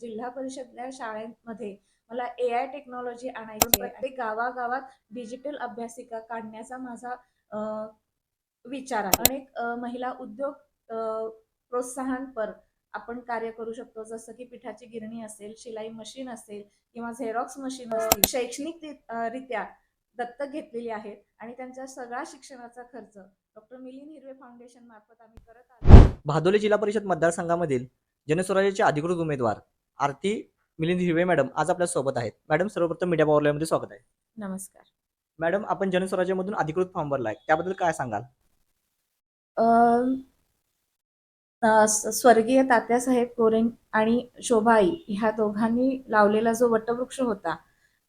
जिल्हा परिषदल्या शाळेमध्ये मला ए आय टेक्नॉलॉजी आणायची आहे. गावागावात डिजिटल अभ्यासिका काढण्याचा माझा विचार आहे. अनेक महिला उद्योग प्रोत्साहन प्रोत्साहनपर आपण कार्य करू शकतो. जसं की पिठाची गिरणी असेल शिलाई मशीन असेल किंवा झेरॉक्स मशीन असतील. शैक्षणिक रित्या दत्तक घेतलेली आहेत आणि त्यांच्या सगळा शिक्षणाचा खर्च डॉक्टर मिलिंद हिरवे फाउंडेशन मार्फत आम्ही करत आलो. भादोली जिल्हा परिषद मतदारसंघामधील जनस्वराज्याचे अधिकृत उमेदवार आरती मिलिंद हिरवे मॅडम आज आपल्यासोबत आहेत. मॅडम सर्वप्रथम मीडिया पावरमध्ये स्वागत आहे. नमस्कार. मॅडम आपण जनस्वराज्यामधून अधिकृत फॉर्म भरलाय त्याबद्दल काय सांगाल? अम, अ, स- स्वर्गीय तात्यासाहेब कोरेन आणि शोभाई ह्या दोघांनी लावलेला जो वटवृक्ष होता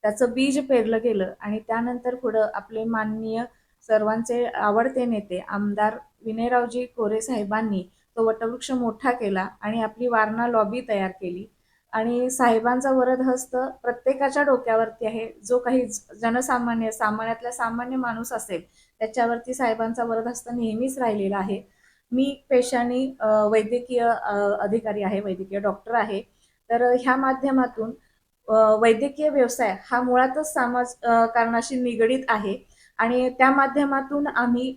त्याचं बीज पेरलं गेलं आणि त्यानंतर पुढं आपले माननीय सर्वांचे आवडते नेते आमदार विनयरावजी कोरे साहेबांनी तो वटवृक्ष मोठा केला आणि आपली वारणा लॉबी तयार केली. आणि साहेबांचा वरद हस्त प्रत्येकाच्या डोक्यावरती आहे. जो काही जनसामान्य सामान्यातला सामान्य माणूस असेल त्याच्यावरती साहेबांचा वरद हस्त नेहमीच राहिलेला आहे. मी पेशाने वैद्यकीय अधिकारी आहे वैद्यकीय डॉक्टर आहे. तर ह्या माध्यमातून वैद्यकीय व्यवसाय हा मुळातच समाज कारणाशी निगडीत आहे. आणि त्या माध्यमातून आम्ही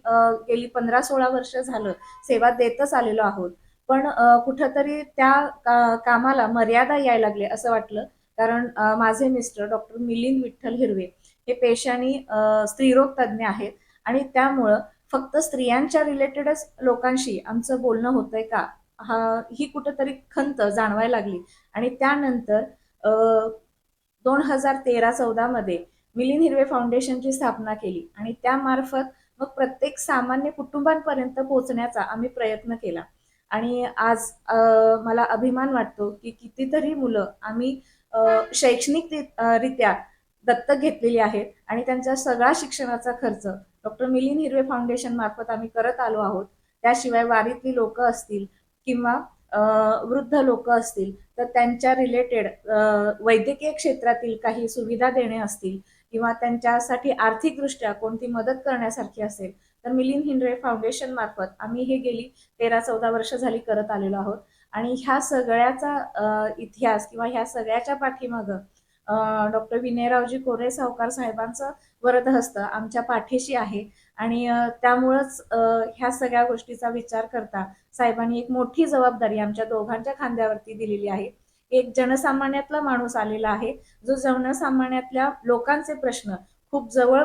गेली पंधरा सोळा वर्ष झालं सेवा देतच आलेलो आहोत. पण कुठंतरी त्या का- कामाला मर्यादा यायला लागले असं वाटलं. कारण माझे मिस्टर डॉक्टर मिलिंद विठ्ठल हिरवे हे पेशाने स्त्रीरोग तज्ज्ञ आहेत. आणि त्यामुळं फक्त स्त्रियांच्या रिलेटेडच लोकांशी आमचं बोलणं होतंय का? हा ही कुठंतरी खंत जाणवायला लागली. आणि त्यानंतर दोन हजार तेरा चौदामध्ये मिलिंद हिरवे फाउंडेशनची स्थापना केली. आणि त्यामार्फत मग प्रत्येक सामान्य कुटुंबांपर्यंत पोहोचण्याचा आम्ही प्रयत्न केला. आणि आज मला अभिमान वाटतो की कितीतरी मुलं आम्ही शैक्षणिक रित्या दत्तक घेतलेली आहेत आणि त्यांचा सगळा शिक्षणाचा खर्च डॉक्टर मिलिंद हिरवे फाउंडेशन मार्फत आम्ही करत आलो आहोत. त्याशिवाय वारीतली लोक असतील किंवा वृद्ध लोक असतील तर त्यांच्या रिलेटेड वैद्यकीय क्षेत्रातील काही सुविधा देणे असतील किंवा त्यांच्यासाठी आर्थिकदृष्ट्या कोणती मदत करण्यासारखी असेल तर मिलिंद हिंडरे फाउंडेशन मार्फत आम्ही हे गेली तेरा चौदा वर्ष झाली करत आलेलो आहोत. आणि ह्या सगळ्याचा इतिहास किंवा ह्या सगळ्याच्या पाठीमागं डॉक्टर विनयरावजी कोरे सावकार साहेबांचं वरदहस्त आमच्या पाठीशी आहे. आणि त्यामुळंच ह्या सगळ्या गोष्टीचा विचार करता साहेबांनी एक मोठी जबाबदारी आमच्या दोघांच्या खांद्यावरती दिलेली आहे. एक जनसामान्यातला माणूस आलेला आहे. जो जनसामान्यातल्या लोकांचे प्रश्न खूप जवळ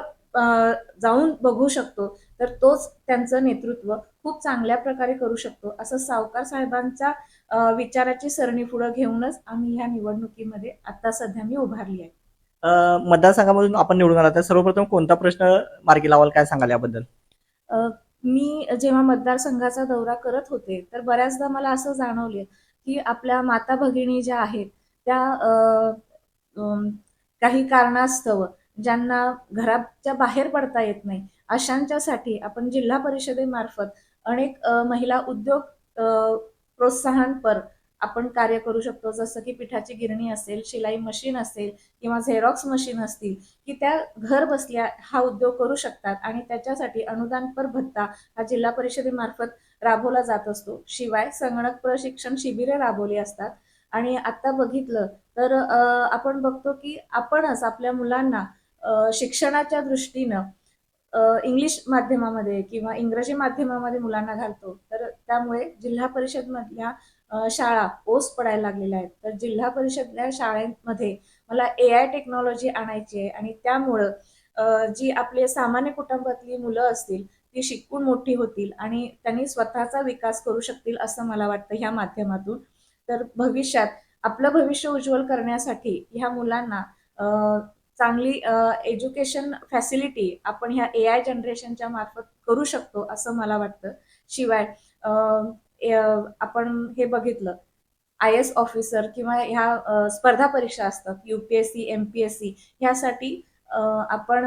जाऊन बघू शकतो. तर तोच त्यांचं नेतृत्व खूप चांगल्या प्रकारे करू शकतो असं सावकार साहेबांच्या अ, विचाराची सरणी पुढं घेऊनच आम्ही ह्या निवडणुकीमध्ये आता सध्या मी उभारली आहे. मतदारसंघामधून आपण निवडून आला तर सर्वप्रथम कोणता प्रश्न मार्गी लावाल काय सांगाल याबद्दल? मी जेव्हा मतदारसंघाचा दौरा करत होते तर बऱ्याचदा मला असं जाणवले की आपल्या माता भगिनी ज्या आहेत त्या काही कारणास्तव ज्यांना घराच्या बाहेर पडता येत नाही अशांच्यासाठी आपण जिल्हा परिषदेमार्फत अनेक महिला उद्योग अ, प्रोत्साहनपर आपण कार्य करू शकतो. जसं की पिठाची गिरणी असेल शिलाई मशीन असेल किंवा झेरॉक्स मशीन असतील की त्या घर बसल्या हा उद्योग करू शकतात आणि त्याच्यासाठी अनुदानपर भत्ता हा जिल्हा परिषदेमार्फत राबवला जात असतो. शिवाय संगणक प्रशिक्षण शिबिरे राबवली असतात. आणि आता बघितलं तर आपण बघतो की आपणच आपल्या मुलांना शिक्षणाच्या दृष्टीनं इंग्लिश माध्यमामध्ये किंवा इंग्रजी माध्यमामध्ये मुलांना घालतो. तर त्यामुळे जिल्हा परिषदमधल्या शाळा ओस पडायला लागलेल्या आहेत. तर जिल्हा परिषदल्या शाळांमध्ये मला ए आय टेक्नॉलॉजी आणायची आहे आणि त्यामुळं जी आपले सामान्य कुटुंबातली मुलं असतील ती शिकून मोठी होतील आणि त्यांनी स्वतःचा विकास करू शकतील असं मला वाटतं ह्या माध्यमातून. तर भविष्यात आपलं भविष्य उज्ज्वल करण्यासाठी ह्या मुलांना अ, चांगली एज्युकेशन फॅसिलिटी आपण ह्या ए आय जनरेशनच्या मार्फत करू शकतो असं मला वाटतं. शिवाय अ, आपण हे बघितलं आय एस ऑफिसर किंवा ह्या स्पर्धा परीक्षा असतात U P S C M P S C ह्यासाठी आपण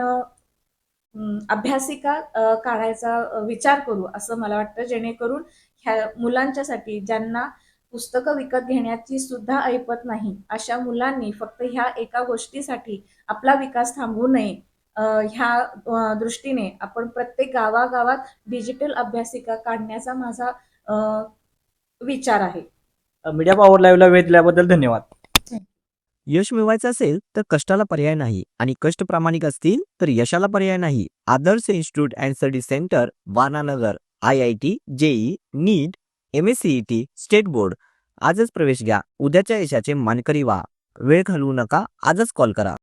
अभ्यासिका काढायचा विचार करू असं मला वाटतं. जेणेकरून ह्या मुलांच्यासाठी ज्यांना पुस्तकं विकत घेण्याची सुद्धा ऐपत नाही अशा मुलांनी फक्त ह्या एका गोष्टीसाठी आपला विकास थांबवू नये. ह्या दृष्टीने आपण प्रत्येक गावागावात डिजिटल अभ्यासिका काढण्याचा माझा विचार आहे. मीडिया पॉवर लाईव्हला वेळ दिल्याबद्दल धन्यवाद. यश मिळवायचं असेल तर कष्टाला पर्याय नाही आणि कष्ट प्रामाणिक असतील तर यशाला पर्याय नाही. Adarsh institute and study centre Vananagar I I T JEE NEET M S C E T state board. आजच प्रवेश घ्या. उद्याच्या यशाचे मानकरी व्हा. वेळ घालवू नका. आजच कॉल करा.